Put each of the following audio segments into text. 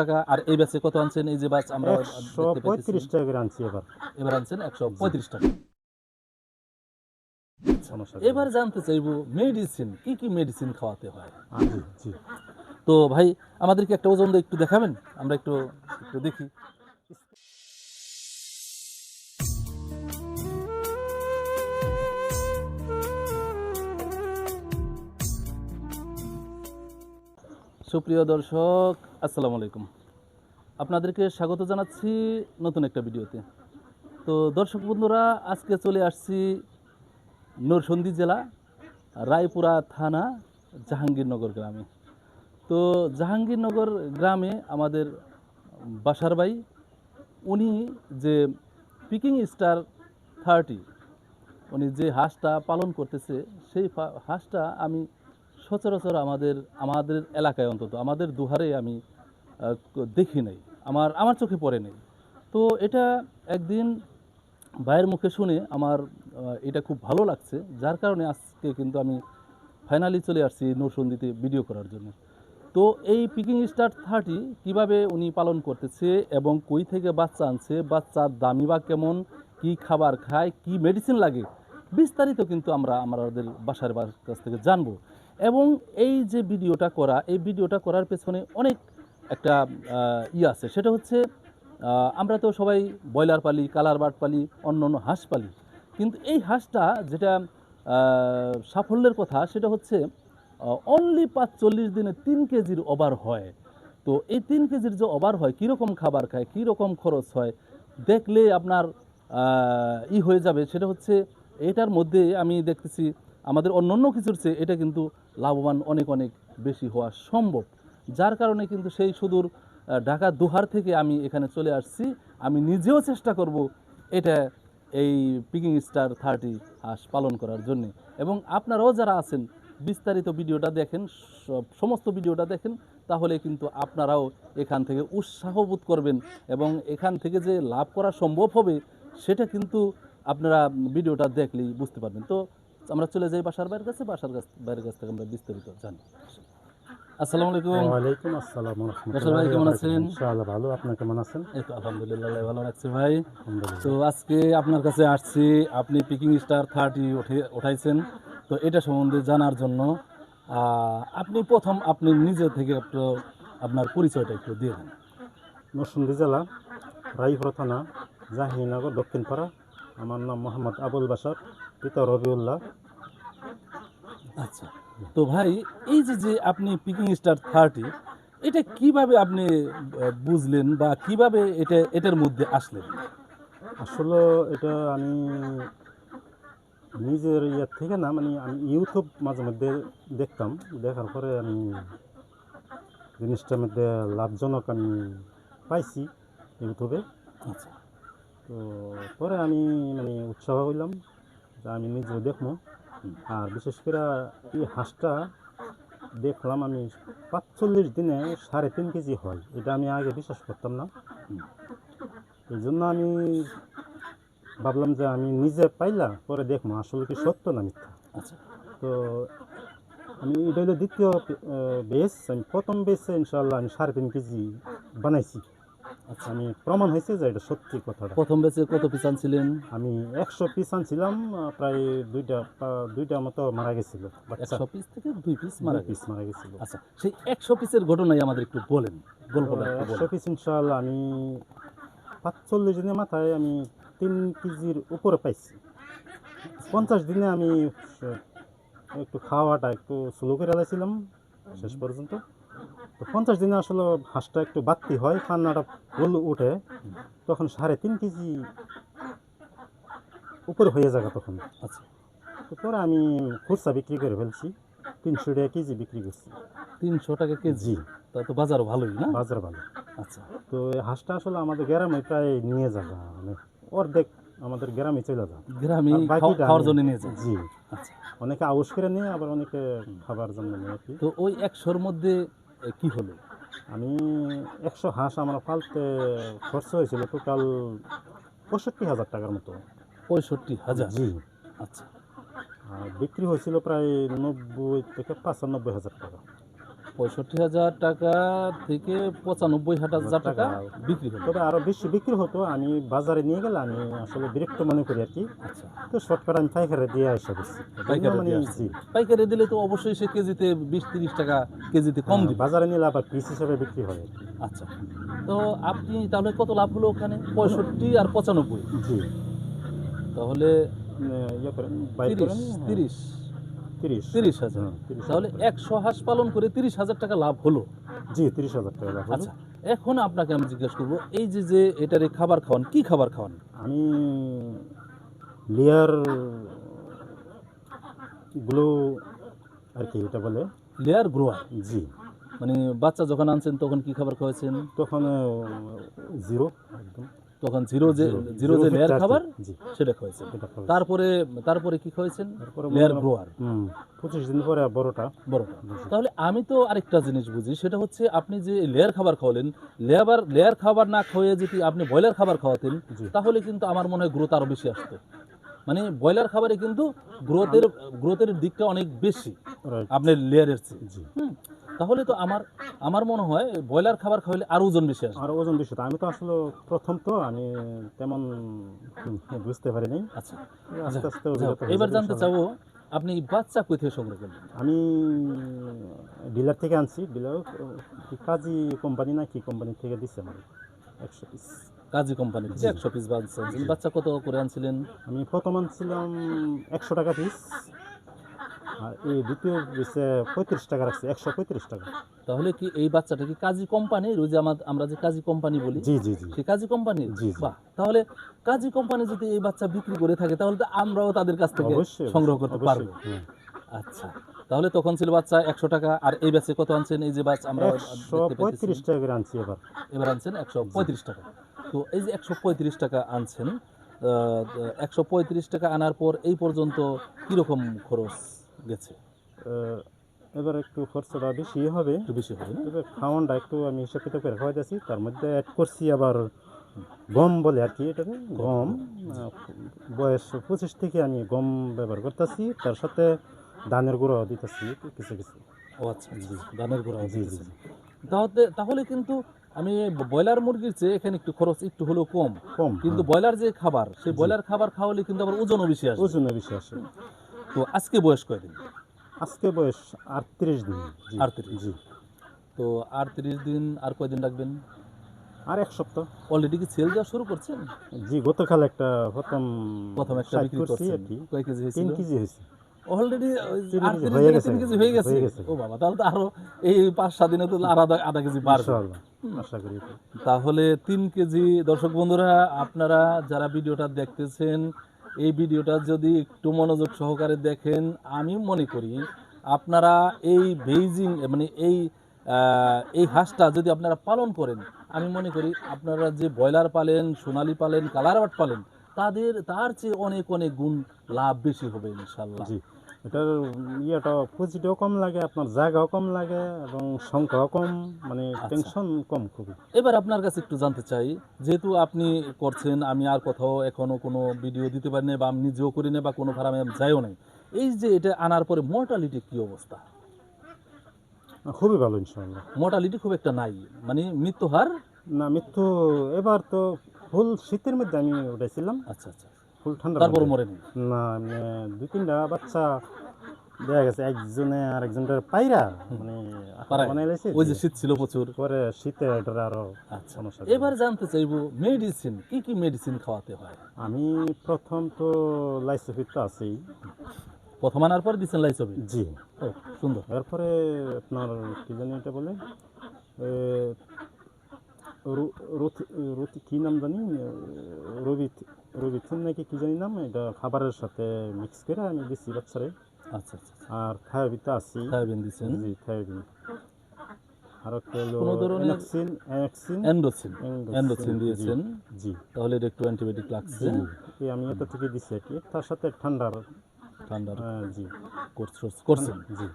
টাকা আর এই ব্যাচে কত আনছেন? এই যে বাস আমরা। পঁয়ত্রিশ টাকা আনছি এবার। এবার আনছেন একশো পঁয়ত্রিশ টাকা। এবার জানতে চাইব মেডিসিন কি কি মেডিসিন খাওয়াতে হয়? তো ভাই আমাদেরকে একটা ওজন একটু দেখাবেন? আমরা একটু একটু দেখি। সুপ্রিয় দর্শক আসসালামু আলাইকুম। আপনাদেরকে স্বাগত জানাচ্ছি নতুন একটা ভিডিওতে। তো দর্শক বন্ধুরা, আজকে চলে আসছি নরসন্দী জেলা, রায়পুরা থানা, জাহাঙ্গীরনগর গ্রামে। তো জাহাঙ্গীরনগর গ্রামে আমাদের বাসার ভাই, উনি যে পিকিং স্টার থার্টি উনি যে হাঁসটা পালন করতেছে, সেই হাঁসটা আমি সচরাচর আমাদের আমাদের এলাকায় অন্তত, আমাদের দুহারে আমি দেখি নাই। আমার আমার চোখে পড়ে নেই। তো এটা একদিন ভাইয়ের মুখে শুনে আমার এটা খুব ভালো লাগছে। যার কারণে আজকে কিন্তু আমি ফাইনালি চলে আসছি নৌসন্দিতে ভিডিও করার জন্য। তো এই পিকিং স্টার থার্টি কীভাবে উনি পালন করতেছে এবং কই থেকে বাচ্চা আনছে, বাচ্চার দামি বা কেমন, কি খাবার খায়, কি মেডিসিন লাগে, বিস্তারিত কিন্তু আমরা আমাদের বাসার কাছ থেকে জানব। এবং এই যে ভিডিওটা করা, এই ভিডিওটা করার পেছনে অনেক একটা ই আছে। সেটা হচ্ছে আমরা তো সবাই ব্রয়লার পালি, কালার বার্ড পালি, অন্য অন্য হাঁস পালি। কিন্তু এই হাঁসটা যেটা সাফল্যের কথা, সেটা হচ্ছে অনলি পাঁচ চল্লিশ দিনে তিন কেজির ওভার হয়। তো এই তিন কেজির যে ওভার হয়, কীরকম খাবার খায়, কীরকম খরচ হয়, দেখলে আপনার ই হয়ে যাবে। সেটা হচ্ছে, এটার মধ্যে আমি দেখতেছি, আমাদের অন্য অন্য কিছুর চেয়ে এটা কিন্তু লাভবান অনেক অনেক বেশি হওয়া সম্ভব। যার কারণে কিন্তু সেই সুদূর ঢাকা দুহার থেকে আমি এখানে চলে আসছি। আমি নিজেও চেষ্টা করব এটা, এই পিকিং স্টার থার্টি হাঁস পালন করার জন্য। এবং আপনারাও যারা আছেন, বিস্তারিত ভিডিওটা দেখেন সমস্ত ভিডিওটা দেখেন, তাহলে কিন্তু আপনারাও এখান থেকে উৎসাহ বোধ করবেন এবং এখান থেকে যে লাভ করা সম্ভব হবে, সেটা কিন্তু আপনারা ভিডিওটা দেখলেই বুঝতে পারবেন। তো আমরা চলে যাই বাসার বাইরের কাছে বাসার কাছ বাইরের কাছ থেকে আমরা বিস্তারিত জানি আসসালামু আলাইকুম। ওয়ালাইকুম আসসালাম বাসার ভাই কেমন আছেন? ইনশাআল্লাহ ভালো। আপনি কেমন আছেন? এই তো আলহামদুলিল্লাহ ভালো রাখছি ভাই। তো আজকে আপনার কাছে আসছি। আপনি পিকিং স্টার থার্টি উঠে উঠাইছেন। তো এটা সম্বন্ধে জানার জন্য আপনি প্রথম আপনি নিজে থেকে একটু আপনার পরিচয়টা একটু দিয়ে দেন। নরসিংদী জেলা রায়পুরা থানা জাহিনগর দক্ষিণপাড়া। আমার নাম মোহাম্মদ আবুল বাসার পিতা রবিউল্লাহ। আচ্ছা তো ভাই এই যে যে আপনি পিকিং স্টার থার্টি এটা কীভাবে আপনি বুঝলেন বা কীভাবে এটা এটার মধ্যে আসলেন? আসলে এটা আমি নিজের ইয়ার থেকে না মানে আমি ইউটিউব মাঝে মধ্যে দেখতাম। দেখার পরে আমি জিনিসটার মধ্যে লাভজনক আমি পাইছি ইউটিউবে আচ্ছা। তো পরে আমি মানে উৎসাহ হইলাম। যে আমি নিজেও দেখব। আর বিশেষ করে এই হাঁসটা দেখলাম আমি পাঁচচল্লিশ দিনে সাড়ে তিন কেজি হয়। এটা আমি আগে বিশ্বাস করতাম না। এই জন্য আমি ভাবলাম যে আমি নিজে পাইলা পরে দেখব। আসলে কি সত্য না মিথ্যা? আচ্ছা। তো আমি এটা হলো দ্বিতীয় বেস আমি প্রথম বেসে ইনশাল্লাহ আমি সাড়ে তিন কেজি বানাইছি। আচ্ছা আমি প্রমাণ হয়েছে যে এটা সত্যি কথাটা। প্রথম ব্যাচে কত পিস আনছিলেন? আমি একশো পিস আনছিলাম প্রায় দুইটা দুইটা মতো মারা গেছিল। একশো পিস থেকে দুই পিস মারা পিস মারা গেছিল। আচ্ছা সেই একশো পিসের ঘটনাই আমাদের একটু বলেন একটু একশো পিস ইনশাল্লাহ আমি পাঁচচল্লিশ দিনের মাথায় আমি তিন কেজির উপরে পাইছি। পঞ্চাশ দিনে আমি একটু খাওয়াটা একটু স্লো করে শেষ পর্যন্ত। তো পঞ্চাশ দিনে আসলে হাঁসটা একটু বাড়তি হয় কান্নাটা ফুল উঠে তখন সাড়ে তিন কেজি উপরে হয়ে যাবে তখন। আচ্ছা তারপরে আমি খুচরা বিক্রি করে ফেলছি তিনশো টাকা কেজি বিক্রি করছি। তিনশো টাকা কেজি? তা তো বাজারও ভালোই না? বাজার ভালো। আচ্ছা। তো এই হাঁসটা আসলে আমাদের গ্রামে প্রায় নিয়ে যাবে মানে অর্ধেক আমাদের গ্রামে চলে যায় গ্রামে খাওয়ার জন্য নিয়ে যায় জি। আচ্ছা। অনেকে আউশ করে নিয়ে আবার অনেকে খাবার জন্য নিয়ে তো ওই একশোর মধ্যে কি হলো? আমি একশো হাঁস আমার ফালতে খরচ হয়েছিল টোটাল পঁয়ষট্টি হাজার টাকার মতো। পঁয়ষট্টি হাজার? জি। আচ্ছা। আর বিক্রি হয়েছিল প্রায় নব্বই থেকে পঁচানব্বই হাজার টাকা। পঁয়ষট্টি হাজার টাকা থেকে পঁচানব্বই হাজার টাকা। বিক্রি হলো। তবে আরও বেশি বিক্রি হতো আমি বাজারে নিয়ে গেলে আমি আসলে বিরক্ত মনে করি আর কি। আচ্ছা। তো শর্টকাট আমি পাইকারে দিয়ে আসা করছি পাইকারি দিলে তো অবশ্যই সে কেজিতে বিশ তিরিশ টাকা কেজিতে কম হ্যাঁ, দিবে। বাজারে নিলে আবার পিস হিসাবে বিক্রি হয়। আচ্ছা। তো আপনি তাহলে কত লাভ হলো ওখানে? পঁয়ষট্টি আর পঁচানব্বই। জি। তাহলে ইয়ে করেন তিরিশ হ্যাঁ, তিরিশ। তিরিশ। তিরিশ হাজার। হ্যাঁ, তাহলে একশো হাঁস পালন করে তিরিশ হাজার টাকা লাভ হলো। জি তিরিশ হাজার টাকা লাভ আচ্ছা এখন আপনাকে আমি জিজ্ঞেস করব এই যে যে এটারে খাবার খাওয়ান কি খাবার খাওয়ান? আমি লেয়ার গ্লো আর কি এটা বলে? Layer grower? জি। মানে বাচ্চা যখন আনছেন তখন কি খাবার খাওয়াছেন তখন জিরো একদম। তখন জিরো যে জিরো যে লেয়ার খাবার সেটা খাওয়াইছেন তারপরে তারপরে কি খাওয়াইছেন লেয়ার গ্রোয়ার পঁচিশ দিন পরে বড়টা। বড়টা। তাহলে আমি তো আরেকটা জিনিস বুঝি সেটা হচ্ছে আপনি যে লেয়ার খাবার খাওয়ালেন লেয়ার লেয়ার খাবার না খাওয়াইয়ে যদি আপনি ব্রয়লার খাবার খাওয়াতেন তাহলে কিন্তু আমার মনে হয় গ্রোথ আরও বেশি আসতো। মানে ব্রয়লার খাবারে কিন্তু গ্রোথের গ্রোথের দিকটা অনেক বেশি আপনার লেয়ারের চেয়ে। তাহলে তো আমার আমার মনে হয় ব্রয়লার খাবার খাওয়ালে আরও ওজন বেশি আসবে। আর ওজন বেশি। আমি তো আসলে প্রথম তো আমি তেমন বুঝতে পারি নাই আচ্ছা। আস্তে আস্তে এবার জানতে চাবো আপনি বাচ্চা কই থেকে সংগ্রহ করলেন? আমি ডিলার থেকে আনছি। ডিলার কাজী কোম্পানি না কি কোম্পানি থেকে দিচ্ছে আমার একশো পিস। কাজী কোম্পানি থেকে একশো পিস বাচ্চা আনছিলেন। বাচ্চা কত করে আনছিলেন? আমি প্রথম আনছিলাম একশো টাকা পিস আর এই দ্বিতীয় পঁয়ত্রিশ টাকা রাখছি একশো পঁয়ত্রিশ টাকা। তাহলে কি এই বাচ্চাটা কি কাজী কোম্পানির? ওই যে আমার আমরা যে কাজী কোম্পানি বলি জি জি জি। কাজী কোম্পানির? জি। বাহ। তাহলে কাজী কোম্পানি যদি এই বাচ্চা বিক্রি করে থাকে তাহলে তো আমরাও তাদের কাছ থেকে সংগ্রহ করতে পারব। হ্যাঁ। আচ্ছা। তাহলে তখন ছিল বাচ্চা একশো টাকা আর এই ব্যাচে কত আনছেন? এই যে বাচ্চা আমরা একশো পঁয়ত্রিশ টাকা আনছি এবার। এবার আনছেন একশো পঁয়ত্রিশ টাকা। তো এই যে একশো পঁয়ত্রিশ টাকা আনছেন একশো পঁয়ত্রিশ টাকা আনার পর এই পর্যন্ত কীরকম খরচ গেছে? এবার একটু খরচটা বেশি হবে। একটু বেশি হবে তবে খাওয়ানটা একটু আমি হিসাব কিতাব করে খাওয়াইতেছি তার মধ্যে অ্যাড করছি আবার গম বলে আর কি এটাকে। গম বয়স পঁচিশ থেকে আমি গম ব্যবহার করতেছি। তার সাথে ধানের গুঁড়ো দিতেছি কিছু কিছু। ও আচ্ছা জি ধানের গুঁড়া জি জি। তাহলে তাহলে কিন্তু আমি ব্রয়লার মুরগির চেয়ে এখানে একটু খরচ একটু হলেও কম। কম কিন্তু হ্যাঁ। ব্রয়লার যে খাবার সেই ব্রয়লার খাবার খাওয়ালে কিন্তু আবার ওজনও বেশি আসবে ওজনে বেশি আসে তো আজকে বয়স কয়দিন? আজকে বয়স আটত্রিশ দিন 38 জি। তো আর তিরিশ দিন আর কয়দিন রাখবেন? আর এক সপ্তাহ। অলরেডি কি সেল দেওয়া শুরু করছেন? জি গতকাল একটা প্রথম প্রথম একটা বিক্রি করছি করছেন। আর কি। কয় কেজি হয়েছে তিন কেজি হয়েছে। অলরেডি তিন কেজি হয়ে গেছে। হয়ে গেছে। ও বাবা তাহলে তো আরও এই পাঁচ সাত দিনে তো আধা আধা কেজি বাড়বে। আশা করি। তাহলে তিন কেজি দর্শক বন্ধুরা আপনারা যারা ভিডিওটা দেখতেছেন এই ভিডিওটা যদি একটু মনোযোগ সহকারে দেখেন আমি মনে করি আপনারা এই বেইজিং মানে এই এই হাঁসটা যদি আপনারা পালন করেন আমি মনে করি আপনারা যে ব্রয়লার পালেন সোনালি পালেন কালারবাট পালেন তাদের তার চেয়ে অনেক অনেক গুণ লাভ বেশি হবে ইনশাল্লাহ এটার ইয়েটা পুঁজিটাও কম লাগে আপনার জায়গাও কম লাগে এবং সংখ্যাও কম মানে আচ্ছা। টেনশন কম খুবই। এবার আপনার কাছে একটু জানতে চাই যেহেতু আপনি করছেন আমি আর কোথাও এখনও কোনো ভিডিও দিতে পারি না বা আমি নিজেও করি না বা কোনো ফার্মে যাইও নাই এই যে এটা আনার পরে মোর্টালিটি কি অবস্থা? খুবই ভালো ইনশাআল্লাহ। মর্টালিটি খুব একটা নাই মানে মৃত্যু হার? না মৃত্যু এবার তো ফুল শীতের মধ্যে আমি উঠেছিলাম আচ্ছা আচ্ছা। ফুল ঠান্ডা তারপর মরে নেই না দুই তিনটা বাচ্চা দেখা গেছে একজনে আর একজনের পায়রা মানে ওই যে শীত ছিল প্রচুর। পরে শীতে এটার আরও আচ্ছা সমস্যা এবার জানতে চাইব মেডিসিন কি কি মেডিসিন খাওয়াতে হয়? আমি প্রথম তো লাইসোফিট তো আছেই। প্রথম আনার পর দিচ্ছেন লাইসবি জি। ও সুন্দর। এরপরে আপনার কি জানি এটা বলে? রুথি কি নাম জানি? রবি রবিথিন নাকি কি জানি নাম? এটা খাবারের সাথে মিক্স করে আমি দিচ্ছি বাচ্চারে আচ্ছা আচ্ছা আর থায়াবিতে আছি থায়াবিন দিচ্ছেন জি থায়াবিন। আর একটা হলো এন্ডোসিন এন্ডোসিন, দিয়েছেন। জি। তাহলে এটা একটু অ্যান্টিবায়োটিক লাগছে। এই আমি এতটুকু দিচ্ছি আর কি। তার সাথে ঠান্ডার ঠান্ডার জি। কোর্স করছেন? জি।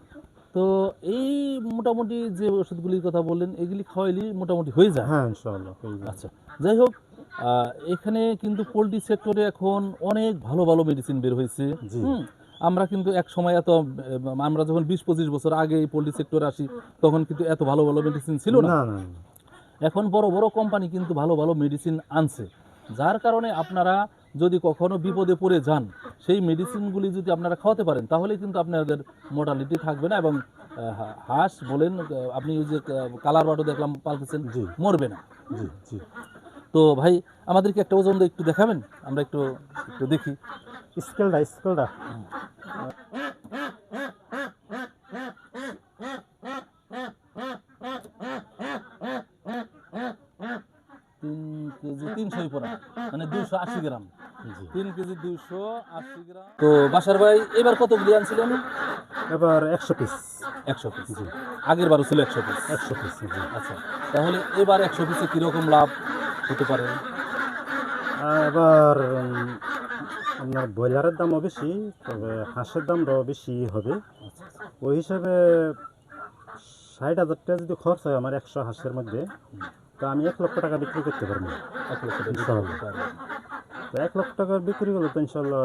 তো এই মোটামুটি যে ওষুধগুলির কথা বললেন এগুলি খাওয়াইলে মোটামুটি হয়ে যায়? হ্যাঁ ইনশাআল্লাহ আচ্ছা যাই হোক এখানে কিন্তু পোলট্রি সেক্টরে এখন অনেক ভালো ভালো মেডিসিন বের হয়েছে। আমরা কিন্তু এক সময় এত আমরা যখন বিশ পঁচিশ বছর আগে এই পোল্ট্রি সেক্টরে আসি তখন কিন্তু এত ভালো ভালো মেডিসিন ছিল না। এখন বড় বড় কোম্পানি কিন্তু ভালো ভালো মেডিসিন আনছে। যার কারণে আপনারা যদি কখনো বিপদে পড়ে যান সেই মেডিসিনগুলি যদি আপনারা খাওয়াতে পারেন তাহলে কিন্তু আপনাদের মোটালিটি থাকবে না এবং হাঁস বলেন আপনি ওই যে কালার বাটো দেখলাম পালতেছেন মরবে না। জি জি। তো ভাই আমাদেরকে একটা ওজন একটু দেখাবেন? আমরা একটু একটু দেখি। স্কেলটা স্কেলটা। তিন কেজি তিনশোই পড়া মানে দুশো আশি গ্রাম। তিন কেজি দুশো আশি গ্রাম। তো বাসার ভাই এবার কতগুলি আনছিলেন এবার একশো পিস। একশো পিস আগের বারও ছিল একশো পিস। একশো পিস আচ্ছা তাহলে এবার একশো পিসে কীরকম লাভ? হতে পারে। এবার আপনার ব্রয়লারের দামও বেশি তবে হাঁসের দামটাও বেশি হবে। ওই হিসাবে ষাট হাজার টাকা যদি খরচ হয় আমার একশো হাঁসের মধ্যে তো আমি এক লক্ষ টাকা বিক্রি করতে পারব। এক লক্ষ টাকা। তো এক লক্ষ টাকার বিক্রি করলে তো ইনশাল্লাহ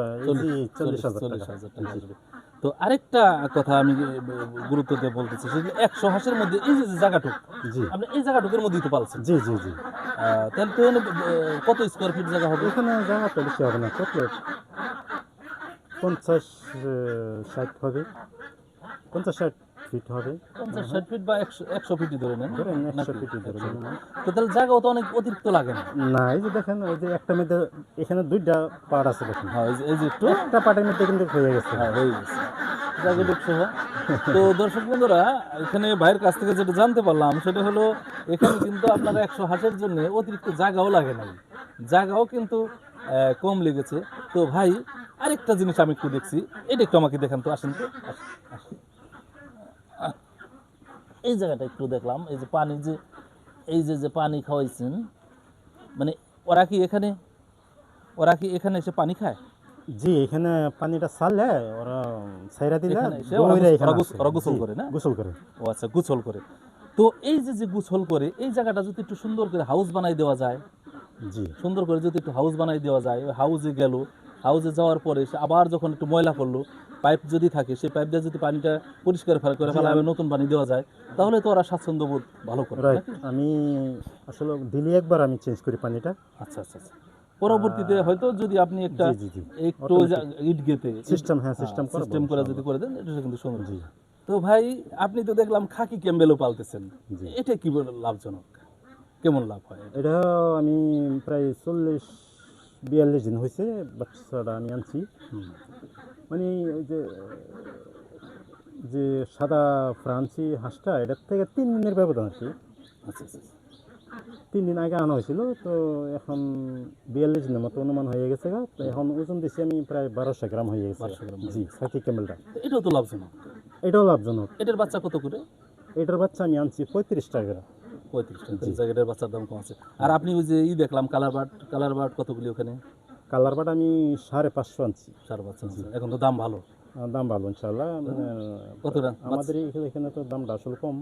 চল্লিশ হাজার টাকা। টাকা। তো আরেকটা কথা আমি গুরুত্ব দিয়ে বলতেছি যে একশো হাঁসের মধ্যে এই যে জায়গাটুক জি। আপনি এই জায়গাটুকের মধ্যেই তো পালছেন। জি জি জি। তাহলে তো কত স্কোয়ার ফিট জায়গা হবে? এখানে জায়গা তো বেশি হবে না কত? পঞ্চাশ ষাট হবে। পঞ্চাশ ষাট। ফিট হবে। পঞ্চাশ ষাট ফিট বা একশো ফিটই ধরে নেন। ধরেন একশো? ফিটই ধরে নিন। তো তাহলে জায়গাও তো অনেক অতিরিক্ত লাগে না। না এই যে দেখেন ওই যে একটা মধ্যে এখানে দুইটা পার্ট আছে দেখেন। হ্যাঁ এই যে- একটু। একটা পার্টের মধ্যে কিন্তু হয়ে গেছে। হ্যাঁ হয়ে গেছে। জায়গাটুক সহ। তো দর্শক বন্ধুরা এখানে ভাইয়ের কাছ থেকে যেটা জানতে পারলাম সেটা হলো এখানে কিন্তু আপনার একশো হাঁসের জন্য অতিরিক্ত জায়গাও লাগে নাই। জায়গাও কিন্তু কম লেগেছে। তো ভাই আরেকটা জিনিস আমি একটু দেখছি। এটা একটু আমাকে দেখান তো আসেন তো। এই জায়গাটা একটু দেখলাম এই যে পানি যে এই যে যে পানি খাওয়াইছেন মানে ওরা কি এখানে ওরা কি এখানে এসে পানি খায়? জি এখানে পানিটা ছাড়লে ওরা দিলে গোসল করে না? গোসল করে। ও আচ্ছা গুছল করে। তো এই যে যে গুছল করে এই জায়গাটা যদি একটু সুন্দর করে হাউস বানাই দেওয়া যায় জি। সুন্দর করে যদি একটু হাউস বানাই দেওয়া যায় হাউসে গেল হাউসে যাওয়ার পরে সে আবার যখন একটু ময়লা করল পাইপ যদি থাকে সেই পাইপ দিয়ে যদি পানিটা পরিষ্কার ফেলা করে ফেলা নতুন পানি দেওয়া যায় তাহলে তো ওরা স্বাচ্ছন্দ্য বোধ ভালো করে আমি আসলে দিলি একবার আমি চেঞ্জ করি পানিটা। আচ্ছা আচ্ছা আচ্ছা। পরবর্তীতে হয়তো যদি আপনি একটা একটু ইট গেতে সিস্টেম হ্যাঁ সিস্টেম সিস্টেম করে যদি করে দেন এটা কিন্তু সুন্দর। তো ভাই আপনি তো দেখলাম খাকি ক্যাম্বেলও পালতেছেন। এটা কি লাভজনক? কেমন লাভ হয়? এটা? আমি প্রায় চল্লিশ বিয়াল্লিশ দিন হয়েছে বাচ্চাটা আমি আনছি। মানে ওই যে যে সাদা ফ্রান্সি হাঁসটা এটার থেকে তিন দিনের ব্যবধান আর কি। আচ্ছা আচ্ছা আচ্ছা। তিন দিন আগে আনা হয়েছিল তো এখন বিয়াল্লিশ দিনের মতো অনুমান হয়ে গেছে গা। তো এখন ওজন দিছি আমি প্রায় বারোশো গ্রাম হয়ে গেছে। 1200 গ্রাম জি সাকি ক্যামেলটা এটাও তো লাভজনক। এটাও লাভজনক। এটার বাচ্চা কত করে? এটার বাচ্চা আমি আনছি পঁয়ত্রিশ টাকা পঁয়ত্রিশ টাকা। জায়গাটার বাচ্চার দাম কম আছে। আর আপনি ওই যে ই দেখলাম কালার বাট কালার বাট কতগুলি ওখানে? কালার বাট আমি সাড়ে পাঁচশো আনছি। বাচ্চা আছে। এখন তো দাম ভালো। দাম ভালো ইনশাল্লাহ মানে কত দাম আমাদের এখানে- তো দামটা আসলে কম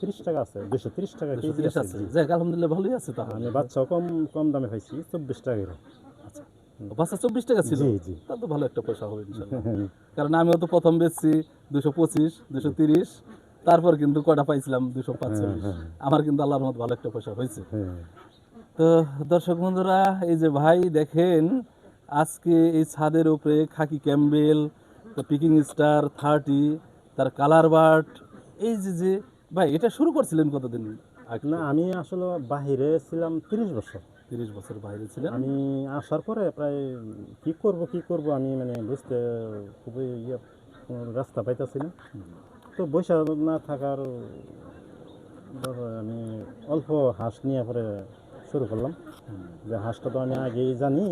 তিরিশ টাকা আছে দুশো তিরিশ টাকা কেজি আছে। যাক আলহামদুলিল্লাহ ভালোই আছে তাহলে। আমি বাচ্চাও কম কম দামে পাইছি চব্বিশ টাকা। আচ্ছা। বাচ্চা চব্বিশ টাকা ছিল? জি তা তো ভালো একটা পয়সা হবে ইনশাল্লাহ কারণ আমিও তো প্রথম বেচছি দুশো পঁচিশ দুশো তিরিশ। তারপর কিন্তু কটা পাইছিলাম? দুশো পাঁচচল্লিশ। হ্যাঁ। আমার কিন্তু আল্লাহর মত ভালো একটা পয়সা হয়েছে। হ্যাঁ। তো দর্শক বন্ধুরা এই যে ভাই দেখেন আজকে এই ছাদের উপরে khaki Campbell Peking star thirty তার কালার বার্ড এই যে যে ভাই এটা শুরু করছিলেন কতদিন আগে? না আমি আসলে বাহিরে ছিলাম তিরিশ বছর। তিরিশ বছর বাইরে ছিলেন? আমি আসার পরে প্রায় কি করব কি করব আমি মানে বুঝতে খুবই ইয়ে রাস্তা পাইতেছি না তো বৈশাখ না থাকার আমি অল্প হাঁস নিয়ে পরে শুরু করলাম। যে হাঁসটা তো আমি আগেই জানি,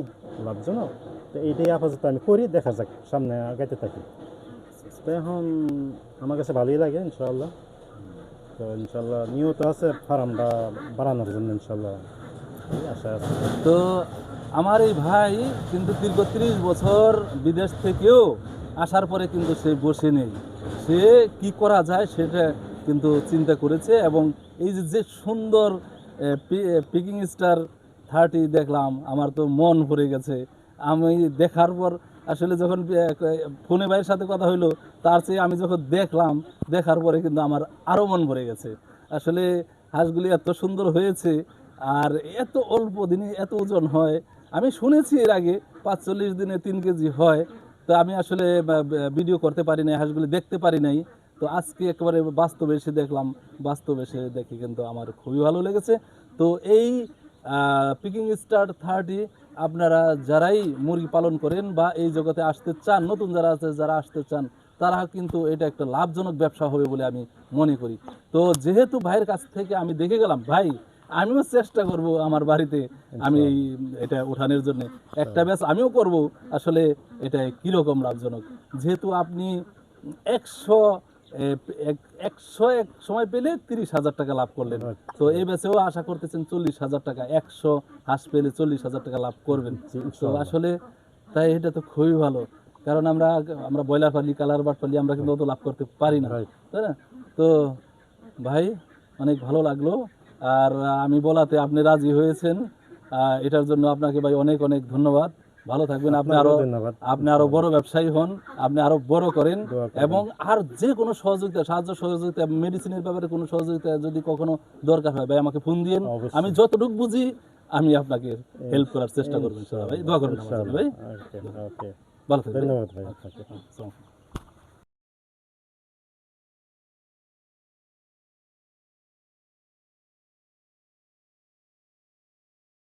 লাভজনক। তো এইটাই আপাতত আমি করি, দেখা যাক, সামনে আগাইতে থাকি। তো এখন আমার কাছে ভালোই লাগে ইনশাল্লাহ তো ইনশাল্লাহ নিয়ত আছে ফার্মটা বাড়ানোর জন্য ইনশাল্লাহ আশা আছে। তো আমার এই ভাই কিন্তু দীর্ঘ তিরিশ বছর বিদেশ থেকেও আসার পরে কিন্তু সে বসে নেই। সে কি করা যায় সেটা কিন্তু চিন্তা করেছে এবং এই যে সুন্দর পিকিং স্টার থার্টি দেখলাম, আমার তো মন ভরে গেছে। আমি দেখার পর আসলে যখন ফোনে ভাইয়ের সাথে কথা হইল, তার চেয়ে আমি যখন দেখলাম, দেখার পরে কিন্তু আমার আরও মন ভরে গেছে। আসলে হাঁসগুলি এত সুন্দর হয়েছে, আর এত অল্প দিনে এত ওজন হয়। আমি শুনেছি এর আগে পাঁচচল্লিশ দিনে তিন কেজি হয়। তো আমি আসলে ভিডিও করতে পারি নাই, হাঁসগুলি দেখতে পারি নাই। তো আজকে একেবারে বাস্তবে এসে দেখলাম বাস্তবে এসে দেখে কিন্তু আমার খুবই ভালো লেগেছে। তো এই পিকিং স্টার থার্টি আপনারা যারাই মুরগি পালন করেন বা এই জগতে আসতে চান নতুন যারা আছে যারা আসতে চান তারা কিন্তু এটা একটা লাভজনক ব্যবসা হবে বলে আমি মনে করি। তো যেহেতু ভাইয়ের কাছ থেকে আমি দেখে গেলাম ভাই আমিও চেষ্টা করব আমার বাড়িতে আমি এটা উঠানোর জন্য। একটা ব্যাচ আমিও করব আসলে এটা কীরকম লাভজনক? যেহেতু আপনি একশো একশো এক সময় পেলে তিরিশ হাজার টাকা লাভ করলেন। তো এই ব্যাচেও আশা করতেছেন চল্লিশ হাজার টাকা একশো হাঁস পেলে চল্লিশ হাজার টাকা লাভ করবেন। তো আসলে তাই এটা তো খুবই ভালো। কারণ আমরা আমরা ব্রয়লার পালি কালার বাট পালি আমরা কিন্তু অত লাভ করতে পারি না. তাই না? তো ভাই অনেক ভালো লাগল। আর আমি বলাতে আপনি রাজি হয়েছেন। এটার জন্য আপনাকে ভাই অনেক অনেক ধন্যবাদ। ভালো থাকবেন। আপনি আরও আপনি আরও বড় ব্যবসায়ী হন আপনি আরও বড় করেন এবং আর যে কোনো সহযোগিতা সাহায্য সহযোগিতা মেডিসিনের ব্যাপারে কোনো সহযোগিতা যদি কখনো দরকার হয় ভাই আমাকে ফোন দিন আমি যতটুকু বুঝি আমি আপনাকে হেল্প করার চেষ্টা করবেন ভাই। দোয়া করবেন ভাই। ভালো থাকবেন। ধন্যবাদ ভাই। আসসালামু আলাইকুম।